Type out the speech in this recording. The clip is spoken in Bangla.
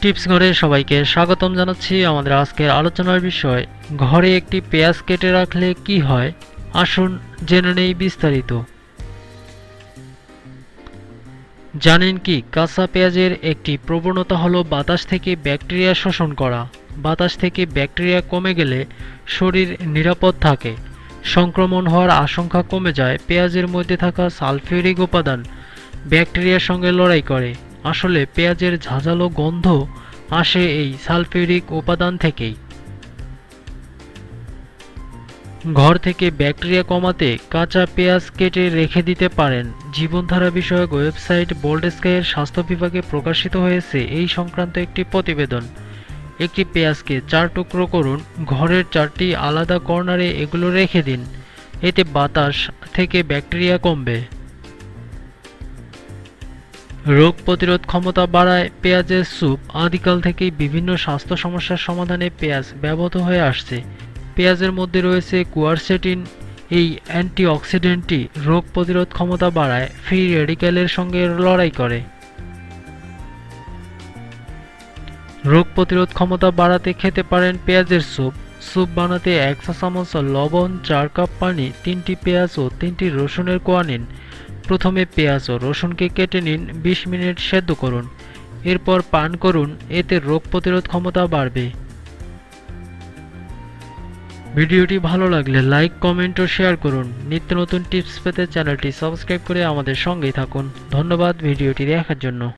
টিপস ঘরে সবাইকে স্বাগতম জানাচ্ছি আমাদের আজকের আলোচনার বিষয়। ঘরে একটি পেঁয়াজ কেটে রাখলে কি হয়? আসুন জেনে নেই বিস্তারিত। জানেন কি, কাঁচা পেঁয়াজের একটি প্রবণতা হলো বাতাস থেকে ব্যাকটেরিয়া শোষণ করা। বাতাস থেকে ব্যাকটেরিয়া কমে গেলে শরীর নিরাপদ থাকে। সংক্রমণ হওয়ার আশঙ্কা কমে যায় পেঁয়াজের মধ্যে থাকা সালফিউরিক উপাদান ব্যাকটেরিয়ার সঙ্গে লড়াই করে। আসলে পেঁয়াজের ঝাঁঝালো গন্ধ আসে এই সালফিউরিক উপাদান থেকেই। ঘর থেকে ব্যাকটেরিয়া কমাতে কাঁচা পেঁয়াজ কেটে রেখে দিতে পারেন। জীবনধারা বিষয়ক ওয়েবসাইট বোল্ড স্কাইয়ের স্বাস্থ্য বিভাগে প্রকাশিত হয়েছে এই সংক্রান্ত একটি প্রতিবেদন। একটি পেঁয়াজকে চার টুকরো করুন, ঘরের চারটি আলাদা কর্নারে এগুলো রেখে দিন। এতে বাতাস থেকে ব্যাকটেরিয়া কমবে। রোগ প্রতিরোধ ক্ষমতা বাড়ায় পেঁয়াজের স্যুপ, আদিকাল থেকেই বিভিন্ন স্বাস্থ্য সমস্যার সমাধানে পেঁয়াজ ব্যবহৃত হয়ে আসছে। পেঁয়াজের মধ্যে রয়েছে কুয়ারসেটিন, এই অ্যান্টিঅক্সিডেন্টটি রোগ প্রতিরোধ ক্ষমতা বাড়ায়, ফ্রি রেডিক্যালের সঙ্গে লড়াই করে। রোগ প্রতিরোধ ক্ষমতা বাড়াতে খেতে পারেন পেঁয়াজের স্যুপ। স্যুপ বানাতে এক চা চামচ লবণ, চার কাপ পানি, তিনটি পেঁয়াজ ও তিনটি রসুনের কোয়া নিন। প্রথমে পেঁয়াজ ও রসুনকে কেটে নিন, বিশ মিনিট সেদ্ধ করুন। এরপর পান করুন, এতে রোগ প্রতিরোধ ক্ষমতা বাড়বে। ভিডিওটি ভালো লাগলে লাইক, কমেন্ট ও শেয়ার করুন। নিত্য নতুন টিপস পেতে চ্যানেলটি সাবস্ক্রাইব করে আমাদের সঙ্গেই থাকুন। ধন্যবাদ ভিডিওটি দেখার জন্য।